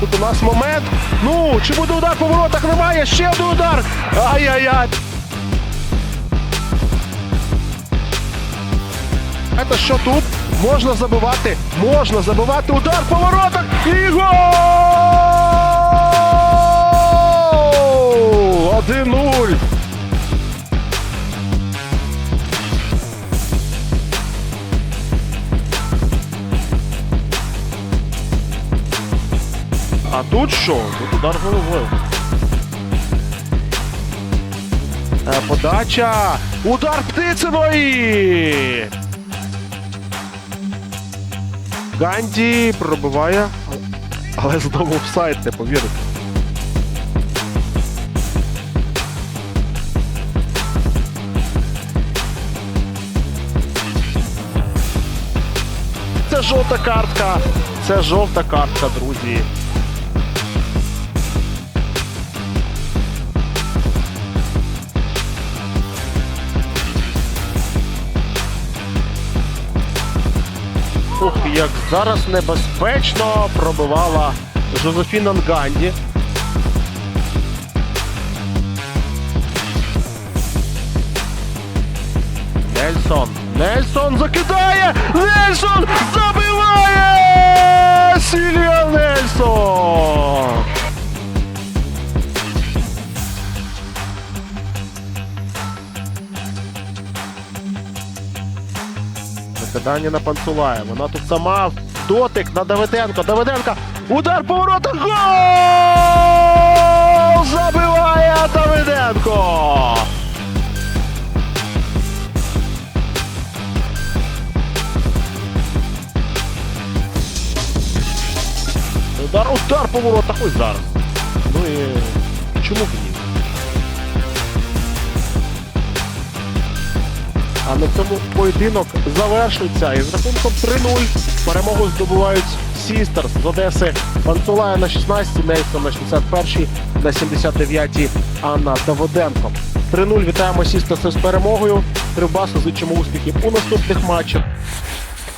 Тут у нас момент. Ну, чи буде удар по воротах? Немає. Ще один удар. Ай-яй-яй. Це що тут? Можна забивати. Можна забивати удар по воротах. І гол! А тут що? Тут удар головою. Е, Подача. Удар Птициної. Ганді пробиває. Але знову офсайд, не повірите. Це жовта картка. Це жовта картка, друзі. Ух, як зараз небезпечно пробивала Жозефіна Нганді. Нельсон. Нельсон закидає! Нельсон забиває! Закидання на Панцулая. Вона тут сама дотик на Давиденко. Давиденко. Удар по воротах. Гол! Забиває Давиденко. Удар, удар по воротах. Ось зараз. Ну і чому б ні? А на цьому поєдинок завершується. І з рахунком 3-0 перемогу здобувають Сістерс з Одеси. Панцулая на 16, Нельсон на 61, на 79 Анна Даводенко. 3-0 вітаємо Сістерс з перемогою. Кривбасу зичимо успіхів у наступних матчах.